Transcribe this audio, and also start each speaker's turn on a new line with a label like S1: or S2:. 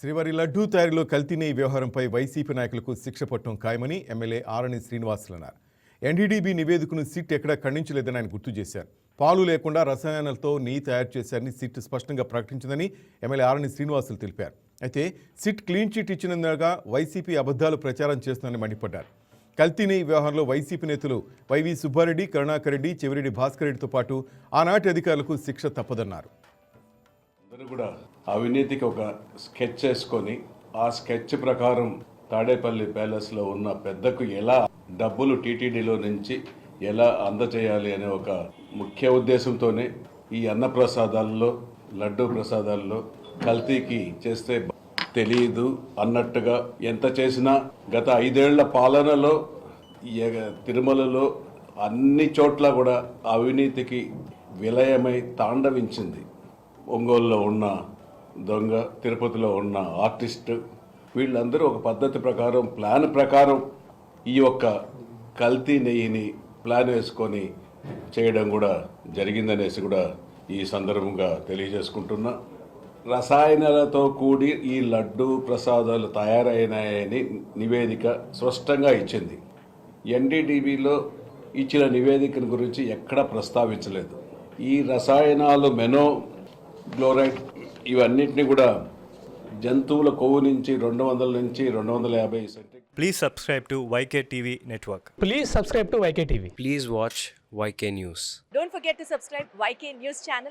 S1: శ్రీవారి లడ్డూ తయారీలో కల్తీ నెయ్యి వ్యవహారంపై వైసీపీ నాయకులకు శిక్ష పట్టడం ఖాయమని ఎమ్మెల్యే ఆరణి శ్రీనివాసులు అన్నారు ఎన్డీడీబీ నివేదికను సిట్ ఎక్కడా ఖండించలేదని ఆయన గుర్తు చేశారు. పాలు లేకుండా రసాయనాలతో నెయ్యి తయారు చేశారని సిట్ స్పష్టంగా ప్రకటించిందని ఎమ్మెల్యే ఆరణి శ్రీనివాసులు తెలిపారు. అయితే సిట్ క్లీన్ చిట్ ఇచ్చినందుగా వైసీపీ అబద్ధాలు ప్రచారం చేస్తుందని మండిపడ్డారు. కల్తీ నెయ్యి వ్యవహారంలో వైసీపీ నేతలు వైవి సుబ్బారెడ్డి కరుణాకర్ రెడ్డి చెవిరెడ్డి భాస్కర్ రెడ్డితో పాటు ఆనాటి అధికారులకు శిక్ష తప్పదన్నారు.
S2: కూడా అవినీతికి ఒక స్కెచ్ వేసుకొని ఆ స్కెచ్ ప్రకారం తాడేపల్లి ప్యాలెస్లో ఉన్న పెద్దకు ఎలా డబ్బులు టీటీడీలో నుంచి ఎలా అందచేయాలి అనే ఒక ముఖ్య ఉద్దేశంతోనే ఈ అన్న ప్రసాదాల్లో లడ్డు ప్రసాదాల్లో కల్తీకి చేస్తే తెలియదు అన్నట్టుగా ఎంత చేసినా గత ఐదేళ్ళ పాలనలో తిరుమలలో అన్ని చోట్ల కూడా అవినీతికి విలయమై తాండవించింది. ఒంగోలులో ఉన్న దొంగ తిరుపతిలో ఉన్న ఆర్టిస్ట్ వీళ్ళందరూ ఒక పద్ధతి ప్రకారం ప్లాన్ ప్రకారం ఈ యొక్క కల్తీ నెయ్యిని ప్లాన్ వేసుకొని చేయడం కూడా జరిగిందనేసి కూడా ఈ సందర్భంగా తెలియజేసుకుంటున్నా. రసాయనాలతో కూడి ఈ లడ్డు ప్రసాదాలు తయారైనాయని నివేదిక స్పష్టంగా ఇచ్చింది. ఎన్డీటీవీలో ఇచ్చిన నివేదికను గురించి ఎక్కడా ప్రస్తావించలేదు. ఈ రసాయనాలు మెనో క్లోరైడ్ ఇవన్నింటినీ కూడా జంతువుల కొవ్వు నుంచి రెండు వందల నుంచి రెండు వందల యాభై centi
S3: please subscribe to YK TV network
S4: please subscribe to YK TV
S5: please watch YK news
S6: don't forget to subscribe YK news channel